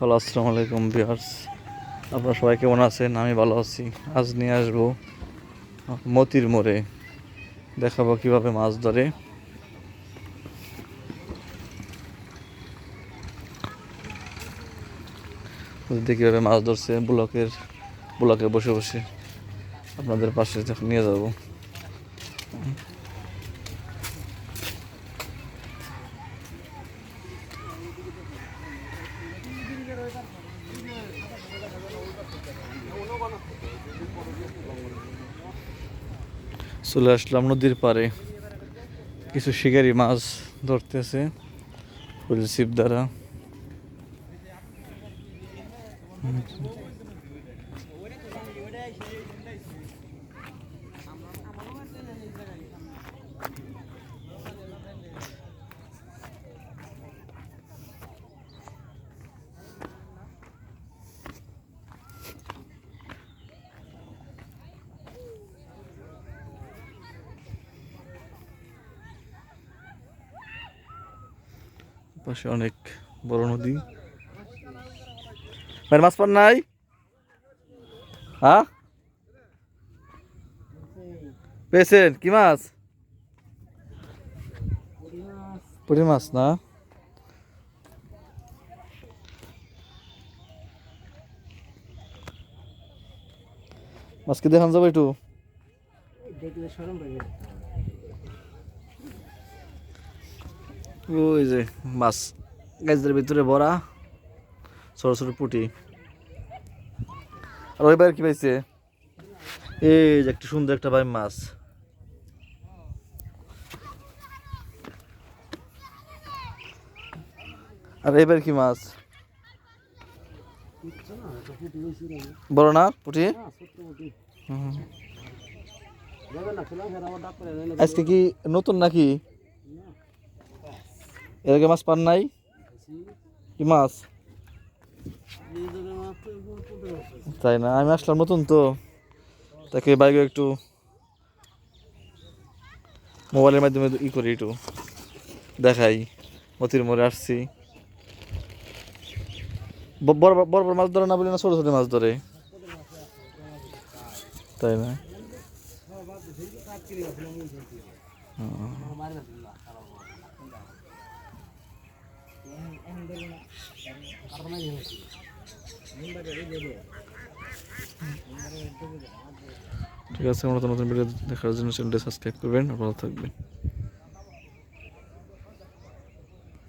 Hello, আসসালামু আলাইকুম বিয়ার্স আপনারা সবাই কেমন আছেন? আমি ভালো আছি। আজ নিয়ে আসব মতির মোড়ে। দেখাবো কীভাবে মাছ ধরে। দেখি কীভাবে মাছ ধরছে ব্লকের, ব্লকে বসে বসে। আপনাদের পাশে নিয়ে যাব। চলে আসলাম নদীর পাড়ে। কিছু শিকারি মাছ ধরতেছে ফুল ছিপ দ্বারা। পাশে অনেক বড় নদী। ভাই, মাছ পান নাই? হ্যাঁ? পেয়েছেন? কি মাছ? পুঁটি মাছ না? মাছ কি দেখান যাব একটু। দেখলে ওই যে মাছ গাছদের ভিতরে ভরা ছোট ছোট পুটি। আর ওই বাইরে কি পাইছে? এই যে একটা সুন্দর একটা ভাই মাছ। আর এবার কি মাছ? বড় না পুঁটি? আজকে কি নতুন নাকি? এর আগে মাছ পান নাই? কি মাছ? তাই না? আমি আসলাম নতুন তো। তাকে বাইকে একটু মোবাইলের মাধ্যমে ই করি একটু। দেখাই। মতির মোড়ে আসছি। বড় বড় মাছ ধরে না বলে না ছোটো ছোটো মাছ ধরে? তাই না? ঠিক আছে নতুন নতুন ভিডিও দেখার জন্য চ্যানেলটি সাবস্ক্রাইব করবেন ভালো থাকবেন।